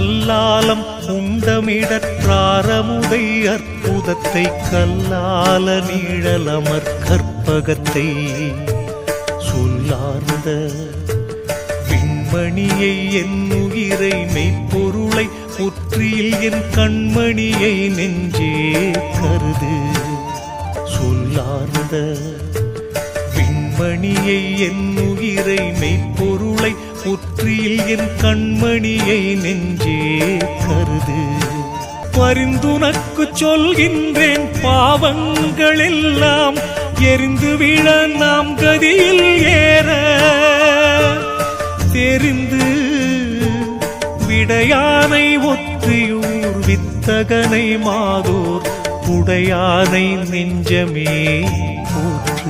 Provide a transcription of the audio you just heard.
கல்லாலம் உண்டமிடற்றாரமுதை அற்புதத்தை கல்லால நீழலமர் கற்பகத்தை சொல்லார்ந்த விண்மணியை என் உயிரை மெய்ப்பொருளை புற்றியில் என் கண்மணியை நெஞ்சே கருது. சொல்லார்ந்த விண்மணியை என் உயிரை மெய்ப்பொருள் வழியில் என் கண்மணியை நெஞ்சே கருது பரிந்துனக்கு சொல்கின்றேன் பாவங்கள் எல்லாம் எரிந்து விழ நாம் கதியில் ஏற. தெரிந்து விடையானை ஒத்தியூர் வித்தகனை மாதூர் உடையானை நெஞ்சமே போற்று.